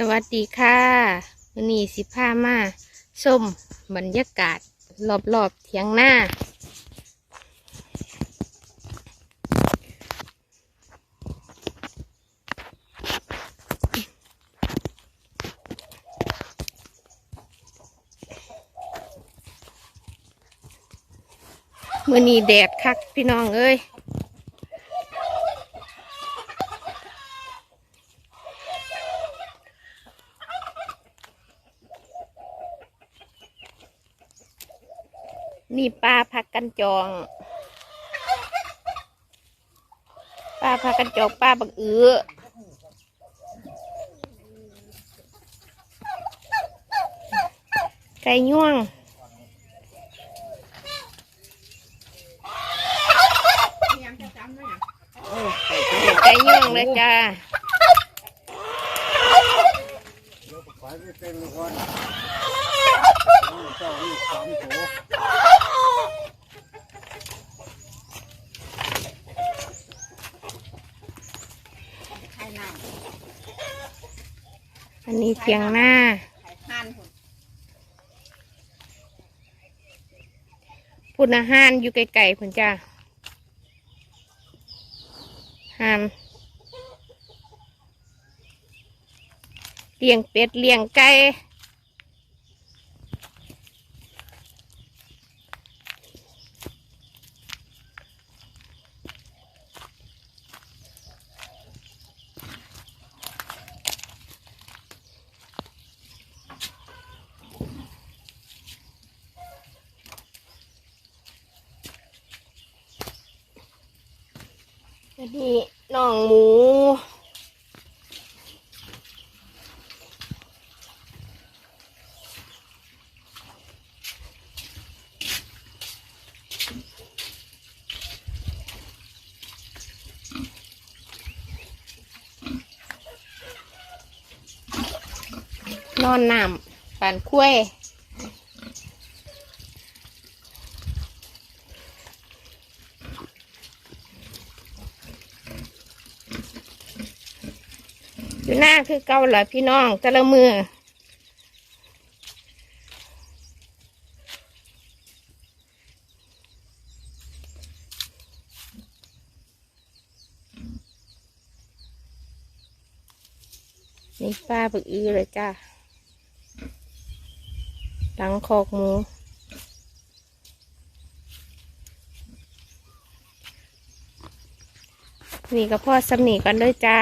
สวัสดีค่ะวันนี้สิพามาส้มบรรยากาศรอบๆเถียงหน้ามื่อนี้แดดคักพี่น้องเอ้ย นี่ปลาพักกันจอง ปลาพักกันจองปลาบักเอือไก่ย่วงไก่ย่วงเลยจ้าขายไม่เป็นเลยวันเจ้าลูกสามตัว ไข่นาง อันนี้เทียงหน้าไข่ห่านหุ่นพุ่นอาหานอยู่ไกลๆพุ่นจ้าหานเลี้ยงเป็ดเลี้ยงไก่ อันนี้น่องหมูนอนน้ำปั่นคุ้ย อยู่หน้าคือเก่าเหรอพี่น้องแต่ละมือนี่ป้าบึกอือเลยจ้าหลังคอกหมูนี่ก็พ่อสำนีกันด้วยจ้า